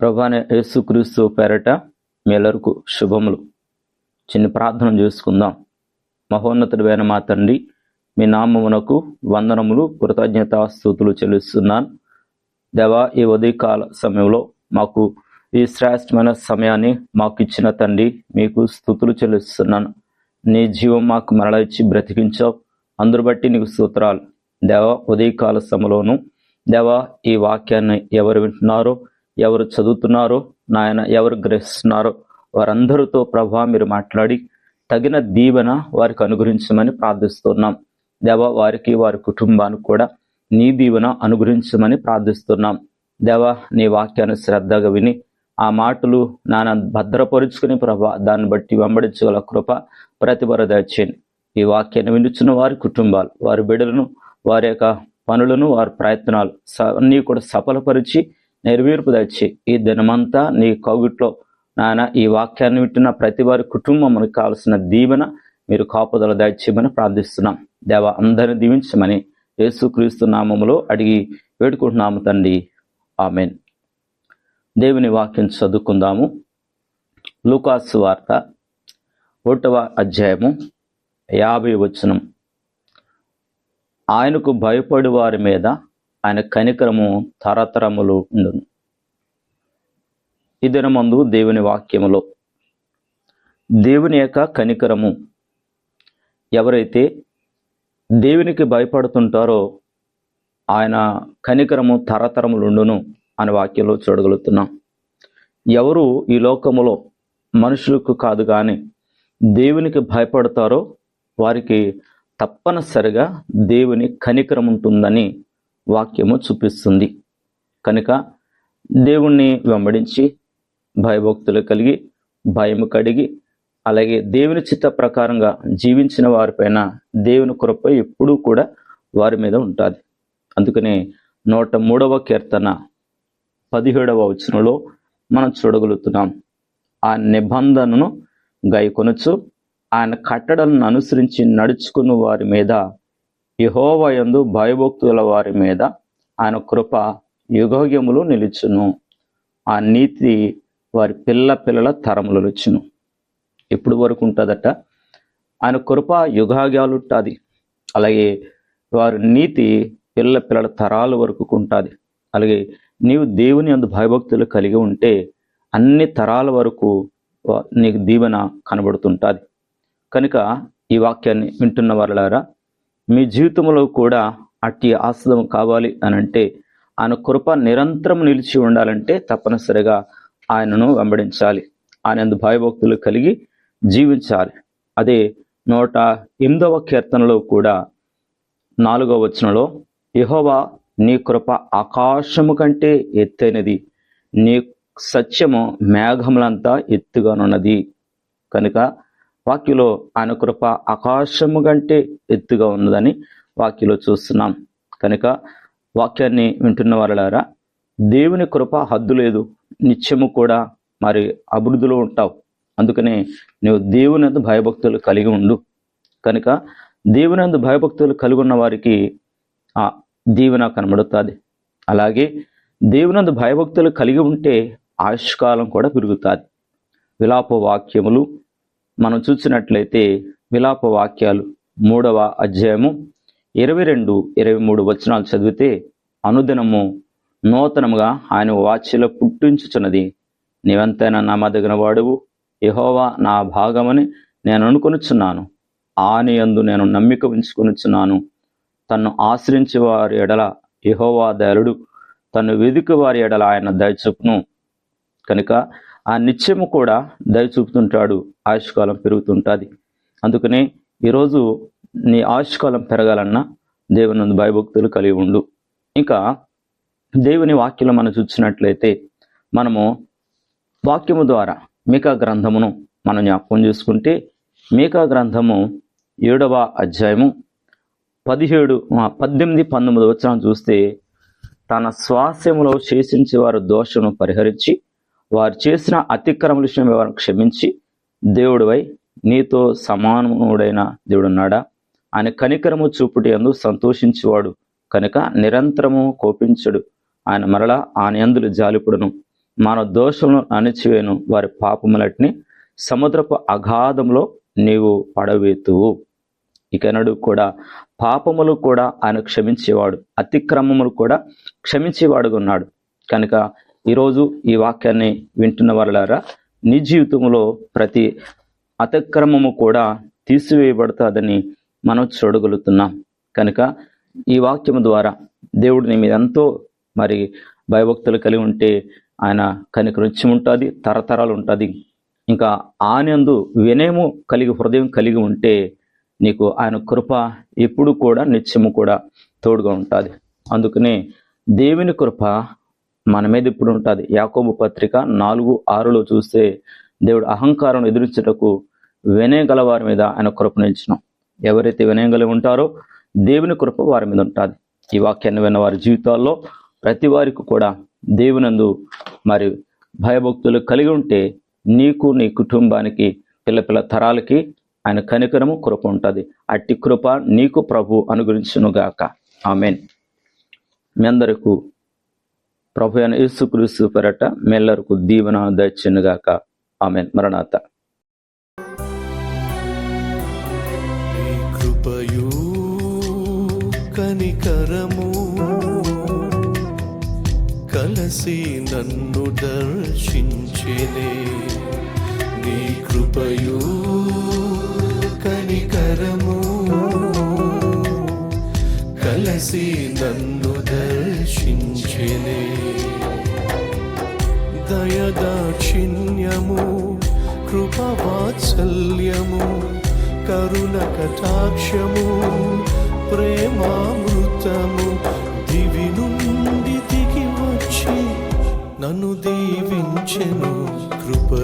ప్రభాని యేసుక్రీస్తు పేరట మీలరకు శుభములు. చిన్న ప్రార్థన చేసుకుందాం. మహోన్నతుడైన మా తండ్రి మీ నామమునకు వందనములు కృతజ్ఞత స్థుతులు చెల్లిస్తున్నాను. దేవా ఈ ఉదయకాల సమయంలో మాకు ఈ శ్రేష్టమైన సమయాన్ని మాకు ఇచ్చిన తండ్రి మీకు స్థుతులు చెల్లిస్తున్నాను. నీ జీవం మాకు మరల ఇచ్చి బ్రతికించావు. అందరు బట్టి నీకు సూత్రాలు దేవ ఉదయకాల సమయంలోనూ దేవా ఈ వాక్యాన్ని ఎవరు వింటున్నారో ఎవరు చదువుతున్నారో నాయన ఎవరు గ్రహిస్తున్నారో వారందరితో ప్రభా మీరు మాట్లాడి తగిన దీవెన వారికి అనుగ్రహించమని ప్రార్థిస్తున్నాం. దేవ వారికి వారి కుటుంబానికి కూడా నీ దీవెన అనుగ్రహించమని ప్రార్థిస్తున్నాం. దేవ నీ వాక్యాన్ని శ్రద్ధగా విని ఆ మాటలు నాన్న భద్రపరుచుకుని ప్రభా దాన్ని బట్టి వెంబడించగల కృప ప్రతిభర దయచేయండి. ఈ వాక్యాన్ని వినుచున్న వారి కుటుంబాలు వారి బిడ్డలను వారి యొక్క పనులను వారి ప్రయత్నాలు అన్నీ కూడా సఫలపరిచి నెరవేర్పు తెచ్చి ఈ దినమంతా నీ కౌగిట్లో నాయన ఈ వాక్యాన్ని వింటున్న ప్రతి వారి కుటుంబం కావాల్సిన దీవెన మీరు కాపుదల దయచేయమని ప్రార్థిస్తున్నాం. దేవ అందరిని దీవించమని యేసుక్రీస్తు నామములో అడిగి వేడుకుంటున్నాము తండ్రి. ఆమెన్. దేవుని వాక్యం చదువుకుందాము. లూకాసు వార్త ఒకటవ అధ్యాయము యాభై వచనం. ఆయనకు భయపడి వారి మీద ఆయన కనికరము తరతరములు ఉండును. ఈ దినమందు దేవుని వాక్యములో దేవుని యొక్క కనికరము ఎవరైతే దేవునికి భయపడుతుంటారో ఆయన కనికరము తరతరములుండును అనే వాక్యంలో చూడగలుగుతున్నాం. ఎవరు ఈ లోకములో మనుషులకు కాదు కానీ దేవునికి భయపడతారో వారికి తప్పనిసరిగా దేవుని కనికరం ఉంటుందని వాక్యము చూపిస్తుంది. కనుక దేవుణ్ణి వెంబడించి భయభక్తులు కలిగి భయము కడిగి అలాగే దేవుని చిత్త ప్రకారంగా జీవించిన వారిపైన దేవుని కృప ఎప్పుడూ కూడా వారి మీద ఉంటుంది. అందుకనే నూట మూడవ కీర్తన పదిహేడవ వచనంలో మనం చూడగలుగుతున్నాం. ఆ నిబంధనను గైకొనొచ్చు ఆయన కట్టడలను అనుసరించి నడుచుకున్న వారి మీద యహోవయందు భయభక్తుల వారి మీద ఆయన కృప యుగోగ్యములు నిలుచును. ఆ నీతి వారి పిల్ల పిల్లల తరములు వచ్చును ఎప్పుడు వరకు ఉంటుందట? ఆయన కృప యుగాగ్యాలు ఉంటుంది అలాగే వారి నీతి పిల్ల పిల్లల తరాల వరకు ఉంటుంది అలాగే నీవు దేవుని అందు భయభక్తులు కలిగి ఉంటే అన్ని తరాల వరకు నీకు దీవెన కనబడుతుంటుంది. కనుక ఈ వాక్యాన్ని వింటున్న వాళ్ళారా మీ జీవితంలో కూడా అట్టి ఆస్వాదం కావాలి అని అంటే ఆయన కృప నిరంతరం నిలిచి ఉండాలంటే తప్పనిసరిగా ఆయనను వెంబడించాలి. ఆయన భయభక్తులు కలిగి జీవించాలి. అదే నూట ఎనిమిదవ కీర్తనలో కూడా నాలుగవ వచనంలో యహోవా నీ కృప ఆకాశము కంటే ఎత్తైనది. నీ సత్యము మేఘములంతా ఎత్తుగానున్నది. కనుక వాక్యలో ఆయన కృప ఆకాశము కంటే ఎత్తుగా ఉన్నదని వాక్యలో చూస్తున్నాం. కనుక వాక్యాన్ని వింటున్న వాళ్ళారా దేవుని కృప హద్దు లేదు నిత్యము కూడా మరి అభివృద్ధిలో ఉంటావు. అందుకనే నువ్వు దేవుని అందు భయభక్తులు కలిగి ఉండు. కనుక దేవుని అందు భయభక్తులు కలిగి ఉన్న వారికి ఆ దీవెన కనబడుతుంది. అలాగే దేవునందు భయభక్తులు కలిగి ఉంటే ఆయుష్కాలం కూడా పెరుగుతుంది. విలాప వాక్యములు మనం చూసినట్లయితే విలాప వాక్యాలు మూడవ అధ్యాయము ఇరవై రెండు ఇరవై మూడు వచనాలు చదివితే అనుదినము నూతనముగా ఆయన వాచ్యలో పుట్టించుచున్నది. నీవెంతైనా నమ్మదగిన వాడువు. యహోవా నా భాగమని నేను అనుకొనుచున్నాను. ఆనియందు నేను నమ్మిక ఉంచుకొనిచున్నాను. తన్ను ఆశ్రయించే వారి ఎడల యహోవా దయాళుడు. తను వెదుకు వారి ఎడల ఆయన దయచూపును కనుక ఆ నిత్యము కూడా దయ చూపుతుంటాడు. ఆయుష్కాలం పెరుగుతుంటుంది. అందుకనే ఈరోజు నీ ఆయుష్కాలం పెరగాలన్నా దేవుని భయభక్తులు కలిగి ఉండు. ఇంకా దేవుని వాక్యం మనం చూసినట్లయితే మనము వాక్యము ద్వారా మీకా గ్రంథమును మనం జ్ఞాపకం చేసుకుంటే మీకా గ్రంథము ఏడవ అధ్యాయము పదిహేడు పద్దెనిమిది పంతొమ్మిది వచ్చిన చూస్తే తన స్వాస్యములో శేషించి వారు దోషను పరిహరించి వారు చేసిన అతిక్రమల విషయం వారిని క్షమించి దేవుడివై నీతో సమానముడైన దేవుడున్నాడా? ఆయన కనికరము చూపుటి అందు సంతోషించేవాడు కనుక నిరంతరము కోపించడు. ఆయన మరలా ఆయన అందులు జాలిపుడును. మన దోషములను అణిచివేను. వారి పాపములటిని సముద్రపు అగాధంలో నీవు పడవేతువు. ఇకనడు కూడా పాపములు కూడా ఆయన క్షమించేవాడు. అతిక్రమములు కూడా క్షమించేవాడుగా ఉన్నాడు. కనుక ఈరోజు ఈ వాక్యాన్ని వింటున్న వాళ్ళారా నీ జీవితంలో ప్రతి అతిక్రమము కూడా తీసివేయబడుతుందని మనం చూడగలుగుతున్నాం. కనుక ఈ వాక్యము ద్వారా దేవుడిని మీద ఎంతో మరి భయభక్తులు కలిగి ఉంటే ఆయన కనికరించి ఉంటుంది తరతరాలు ఉంటుంది. ఇంకా ఆనందు వినయము కలిగి హృదయం కలిగి ఉంటే నీకు ఆయన కృప ఎప్పుడు కూడా నిత్యము కూడా తోడుగా ఉంటుంది. అందుకనే దేవుని కృప మన మీద ఇప్పుడు ఉంటుంది. యాకోబు పత్రిక నాలుగు ఆరులో చూస్తే దేవుడు అహంకారం ఎదురించుటకు వినయగల వారి మీద ఆయన కృప నిలిచినాం. ఎవరైతే వినయం ఉంటారో దేవుని కృప వారి మీద ఉంటుంది. ఈ వాక్యాన్ని విన్న వారి జీవితాల్లో ప్రతి వారికి కూడా దేవునందు మరి భయభక్తులు కలిగి ఉంటే నీకు నీ కుటుంబానికి పిల్ల పిల్ల తరాలకి ఆయన కనికరము కృప ఉంటుంది. అట్టి కృప నీకు ప్రభు అనుగ్రహించునుగాక. ఆమెన్. మీ అందరికీ ప్రభు అయిన యేసుక్రీస్తు పెరట మెల్లరకు దీవెన దచ్చునుగాక ఆమె మరణాత. కృపయు కనికరము కలసి నన్ను దర్శించినే. నీ కృపయు కనికరము కలసి నన్ను దర్శించినే. దయదాక్షిణ్యము కృపవాత్సల్యము కరుణ కటాక్షము ప్రేమామృతము దివి నుండి దిగి వచ్చి నన్ను దీవించెను. కృప